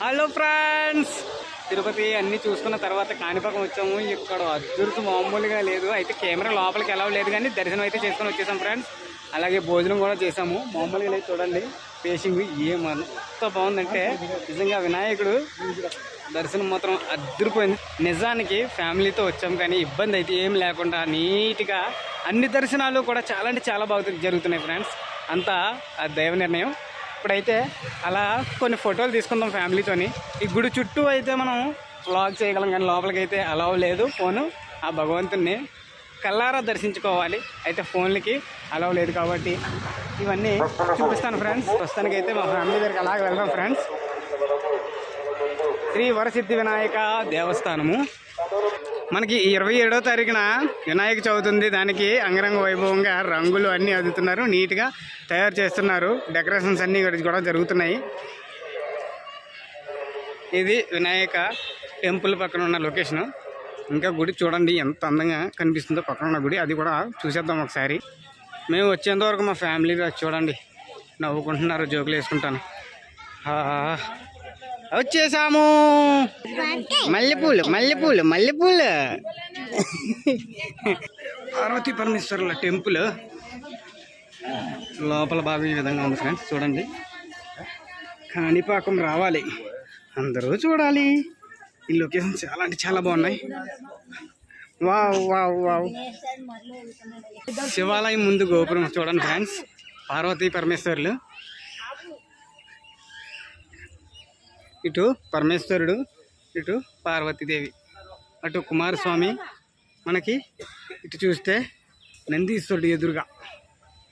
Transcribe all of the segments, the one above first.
Hello friends Tirupati అన్ని చూసుకున్న తర్వాత కాణిపాకం వచ్చాము. ఇక్కడ అద్దురుతు మామూలుగా లేదు. అయితే కెమెరా లోపలికి ఎలా లేదు కానీ దర్శనం అయితే చేసుకొని వచ్చేసాం ఫ్రెండ్స్ అలాగే భోజనం కూడా చేసాము మామూలుగా లేదు చూడండి. పేషింగ్ ఏమంత బాగుందంటే నిజంగా వినాయకుడు దర్శనం మాత్రం అద్దరిపోయింది. నిజానికి ఫ్యామిలీతో వచ్చాం కానీ ఇబ్బంది అయితే ఏం లేకుండా నీట్గా అన్ని దర్శనాలు కూడా చాలా అంటే చాలా బాగా జరుగుతున్నాయి ఫ్రెండ్స్ అంతా ఆ దైవ నిర్ణయం. ఇప్పుడైతే అలా కొన్ని ఫోటోలు తీసుకుందాం ఫ్యామిలీతోని. ఈ గుడి చుట్టూ అయితే మనం వ్లాగ్ చేయగలం కానీ లోపలికి అయితే అలావ్ లేదు ఫోను. ఆ భగవంతుణ్ణి కల్లారా దర్శించుకోవాలి. అయితే ఫోన్లకి అలావ్ లేదు కాబట్టి ఇవన్నీ చూపిస్తాను ఫ్రెండ్స్ ప్రస్తుతానికి అయితే మా ఫ్యామిలీ దగ్గరికి అలాగే వెళ్దాం ఫ్రెండ్స్ శ్రీ వరసిద్ధి వినాయక దేవస్థానము. మనకి ఇరవై ఏడో తారీఖున వినాయక చవితి ఉంది దానికి అంగరంగ వైభవంగా రంగులు అన్నీ అదుతున్నారు నీట్గా తయారు చేస్తున్నారు. డెకరేషన్స్ అన్నీ కూడా- జరుగుతున్నాయి. ఇది వినాయక టెంపుల్ పక్కన ఉన్న లొకేషన్. ఇంకా గుడి చూడండి ఎంత అందంగా కనిపిస్తుందో పక్కన ఉన్న గుడి. అది కూడా చూసేద్దాం ఒకసారి. మేము వచ్చేంతవరకు మా ఫ్యామిలీ చూడండి. నవ్వుకుంటున్నారు జోకులు వేసుకుంటాను ఆ, వచ్చేసాము. మల్లెపూలు మల్లెపూలు మల్లెపూలు. పార్వతీ పరమేశ్వరుల టెంపుల్. లోపల బాగా ఈ విధంగా ఉంది ఫ్రెండ్స్ చూడండి. కాణిపాకం రావాలి. అందరూ చూడాలి. ఈ లొకేషన్ చాలా అంటే చాలా బాగున్నాయి. Wow wow wow. శివాలయం ముందు గోపురం చూడండి ఫ్రెండ్స్. పార్వతీ పరమేశ్వరులు. ఇటు పరమేశ్వరుడు ఇటు పార్వతీదేవి. అటు కుమారస్వామి మనకి ఇటు చూస్తే నందీశ్వరుడు ఎదురుగా.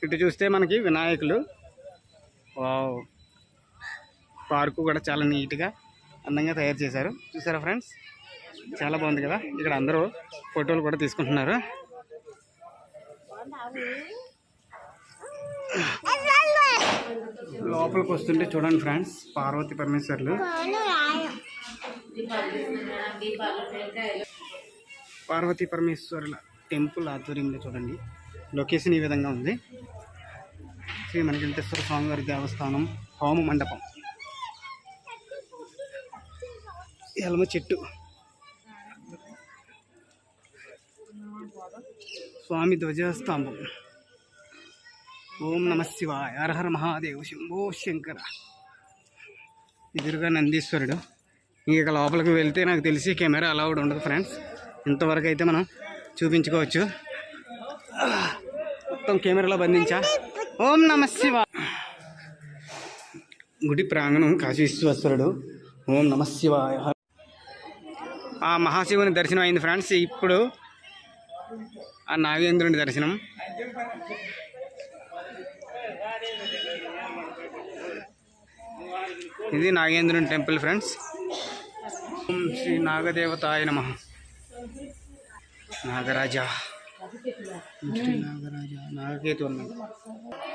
ఇటు చూస్తే మనకి వినాయకులు. వావ్! పార్కు కూడా చాలా నీట్గా అందంగా తయారు చేశారు. చూసారా ఫ్రెండ్స్? చాలా బాగుంది కదా? ఇక్కడ అందరూ ఫోటోలు కూడా తీసుకుంటున్నారు. లోపలికి వస్తుంటే చూడండి ఫ్రెండ్స్ పార్వతి పరమేశ్వర్లు. పార్వతి పరమేశ్వరుల టెంపుల్ ఆధ్వర్యంలో చూడండి. లొకేషన్ ఈ విధంగా ఉంది. శ్రీ మణికంఠేశ్వర స్వామివారి దేవస్థానం హోమ మండపం. ఎలమ చెట్టు. స్వామి ధ్వజస్తంభం. ఓం నమ శివాయ. హర మహాదేవ్. శంభో శంకర. ఎదురుగా నందీశ్వరుడు. ఇక లోపలికి వెళ్తే నాకు తెలిసి కెమెరా అలౌడ్ ఉండదు ఫ్రెండ్స్. ఇంతవరకు అయితే మనం చూపించుకోవచ్చు. మొత్తం కెమెరాలో బంధించా. ఓం నమ శివ గుడి ప్రాంగణం కాశీశ్వరుడు. ఓం నమ శివాయ. ఆ మహాశివుని దర్శనం అయింది ఫ్రెండ్స్. ఇప్పుడు ఆ నాగేంద్రుని దర్శనం. ఇది నాగేంద్రుని టెంపుల్ ఫ్రెండ్స్. ఓం శ్రీ నాగదేవతాయ మహా నాగరాజ. శ్రీ నాగరాజ. నాగకేతు అన్నాడు.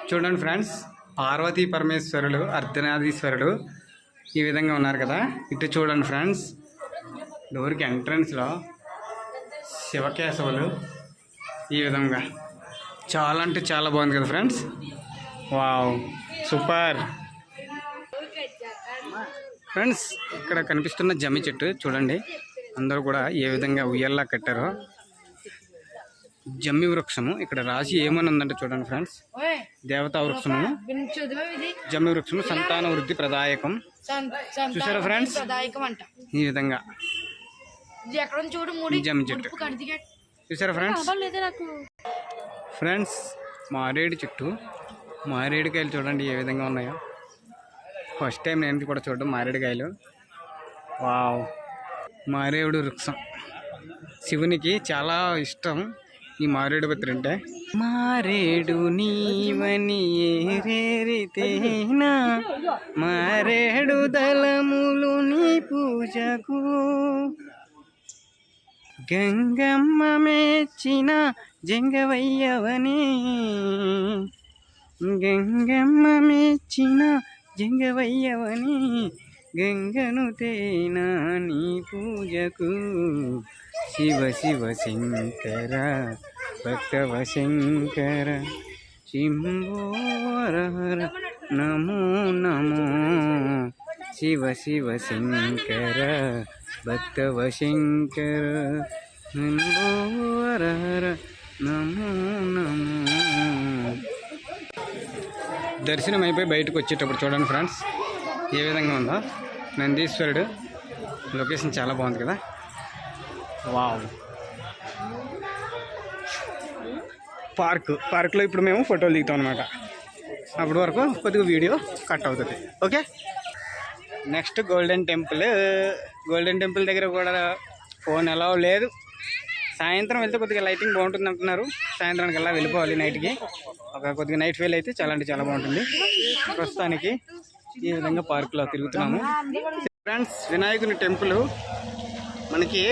చూడండి ఫ్రెండ్స్ పార్వతీ పరమేశ్వరుడు అర్ధనాథీశ్వరుడు ఈ విధంగా ఉన్నారు కదా. ఇటు చూడండి ఫ్రెండ్స్ డోర్కి ఎంట్రన్స్లో శివకేశవులు ఈ విధంగా. చాలా అంటే చాలా బాగుంది కదా ఫ్రెండ్స్. Wow super. ఫ్రెండ్స్ ఇక్కడ కనిపిస్తున్న జమ్మి చెట్టు చూడండి. అందరూ కూడా ఏ విధంగా ఉయ్యల్లా కట్టారో. జమ్మి వృక్షము ఇక్కడ రాసి ఏమని ఉందంటే చూడండి ఫ్రెండ్స్. దేవతా వృక్షము. జమ్మి వృక్షము సంతాన వృద్ధి ప్రదాయకం. చూసారా ఫ్రెండ్స్? ఈ విధంగా. జమ్మి చెట్టు. చూసారా ఫ్రెండ్స్? ఫ్రెండ్స్ మారేడు చెట్టు. మారేడుకాయలు చూడండి ఏ విధంగా ఉన్నాయో. ఫస్ట్ టైం నేను కూడా చూడడం మారేడుకాయలు. వావ్. మారేవుడు వృక్షం. శివునికి చాలా ఇష్టం ఈ మారేడు పత్రి అంటే. మారేడు నీవని ఏరేరితేనా మారేడు దళములు నీ పూజకు. గంగమ్మ మెచ్చిన జంగవయ్యవని. గంగమ్మ మెచ్చిన జంగవయ్యవని గంగను తేనా నీ పూజకు? శివ శివ శంకర భక్తవ శంకర శింభోరహర నమో నమో. శివ శివ శంకర భక్తవ శంకర శింభోరహర నమో నమో. దర్శనం అయిపోయి బయటకు వచ్చేటప్పుడు చూడండి ఫ్రెండ్స్ ఏ విధంగా ఉందో. నందీశ్వరుడు. లొకేషన్ చాలా బాగుంది కదా. వావ్. పార్క్ పార్క్లో ఇప్పుడు మేము ఫోటోలు దిగుతాం అనమాట అప్పటి వరకు కొద్దిగా వీడియో కట్ అవుతుంది. Okay? Next golden temple. Golden temple దగ్గర కూడా ఫోన్ ఎలా లేదు. సాయంత్రం వెళ్తే కొద్దిగా లైటింగ్ బాగుంటుంది అంటున్నారు సాయంత్రానికి వెళ్ళా వెళ్ళిపోవాలి నైట్కి ఒక కొద్దిగా నైట్ ఫీల్ అయితే చాలా అంటే చాలా బాగుంటుంది. ప్రస్తుతానికి ఈ విధంగా పార్కులో తిరుగుతున్నాము. ఫ్రెండ్స్ వినాయకుని టెంపుల్ మనకి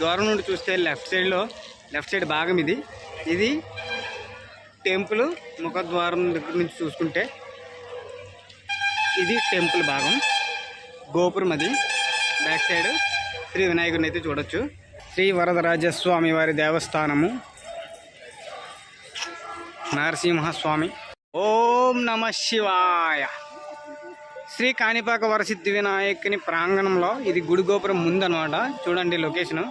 దూరం నుండి చూస్తే లెఫ్ట్ సైడ్లో లెఫ్ట్ సైడ్ భాగం ఇది. ఇది టెంపుల్ ముఖద్వారం దగ్గర నుంచి చూసుకుంటే ఇది టెంపుల్ భాగం. గోపురం అది. బ్యాక్ సైడ్ శ్రీ వినాయకుడిని అయితే చూడొచ్చు. శ్రీ వరదరాజస్వామి వారి దేవస్థానము. నరసింహస్వామి. ఓం నమ శివాయ. శ్రీ కాణిపాక వరసిద్ధి వినాయకుని ప్రాంగణంలో ఇది గుడి గోపురం ముందనమాట. చూడండి లొకేషన్.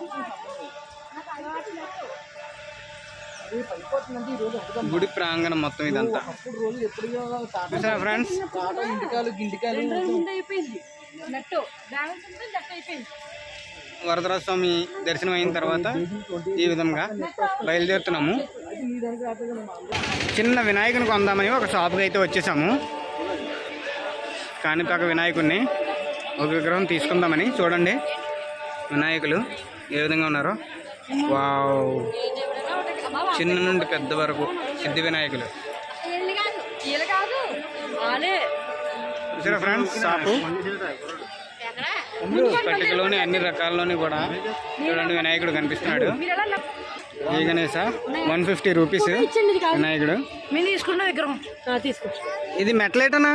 గుడి ప్రాంగణం మొత్తం ఇదంతా. చూసారా ఫ్రెండ్స్? అయిపోయింది. నెట్ బ్యాలెన్స్ ఉంటే నెట్ అయిపోయింది వరదరాజ స్వామి దర్శనం అయిన తర్వాత ఈ విధంగా బయలుదేరుతున్నాము. చిన్న వినాయకుని కొందామని ఒక షాప్కి అయితే వచ్చేసాము. కాణిపాక వినాయకుడిని ఒక విగ్రహం తీసుకుందామని చూడండి. వినాయకులు ఏ విధంగా ఉన్నారో. వావ్! చిన్న నుండి పెద్ద వరకు సిద్ధి వినాయకులు. Friends shop? పట్టికలోని అన్ని రకాల్లోని కూడా చూడండి వినాయకుడు కనిపిస్తున్నాడు. ఈ గణేశ వన్ ఫిఫ్టీ రూపీస్ వినాయకుడు. ఇది మెట్లేటనా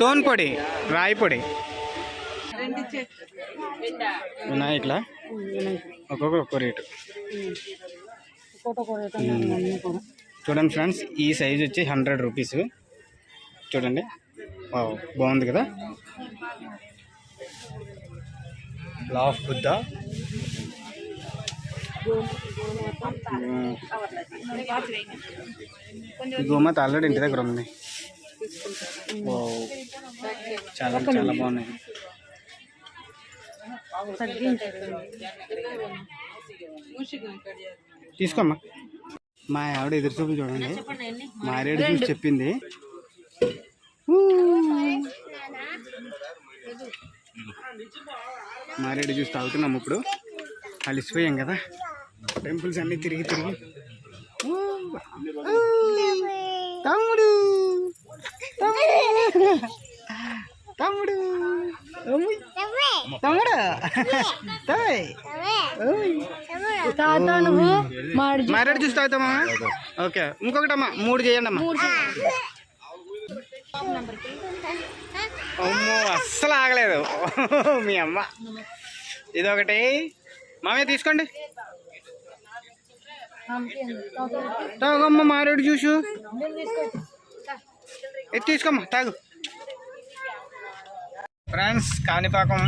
టోన్ పొడి రాయి పొడి. వినాయకుల? ఒక్కొక్క ఒక్కో రేటు. చూడండి ఫ్రెండ్స్ ఈ సైజ్ వచ్చి హండ్రెడ్ రూపీస్ చూడండి. బాగుంది కదా? లాఫ్ బుద్ధ? గోమాత ఆల్రెడీ ఇంటి దగ్గర ఉంది. చాలా చాలా బాగున్నాయి. తీసుకోమ్మా. మా ఆవిడ ఎదురు చూపు చూడండి. మారేడు చూసి చెప్పింది. మారేడు జ్యూస్ తాగుతున్నాం ఇప్పుడు. అలిసిపోయాం కదా. టెంపుల్స్ అన్ని తిరిగి తిరిగి. తమ్ముడు! తమ్ముడు! తమ్ముడు! తమ్ముడు? మారేడు జ్యూస్ తాగుతామా? ఓకే. ఇంకొకటమ్మా మూడు చేయండి అమ్మా అమ్మో అస్సలు ఆగలేదు. మీ అమ్మ. ఇదొకటి. మామే తీసుకోండి. తాగమ్మ మారేడు జ్యూసు. ఇది తీసుకోమ్మా తాగు. ఫ్రెండ్స్ కాణిపాకం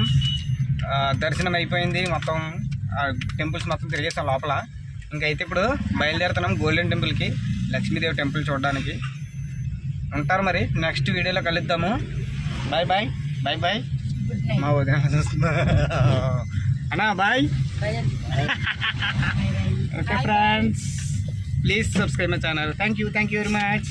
దర్శనం అయిపోయింది. మొత్తం టెంపుల్స్ మొత్తం తిరిగేసాం లోపల. ఇంకైతే ఇప్పుడు బయలుదేరుతున్నాం గోల్డెన్ టెంపుల్కి లక్ష్మీదేవి టెంపుల్ చూడడానికి. ఉంటారు మరి నెక్స్ట్ వీడియోలో కలుద్దాము. బాయ్ బాయ్ బాయ్ బాయ్ మా వదిన చూస్తుందా అన్నా bye okay friends please subscribe my channel thank you thank you very much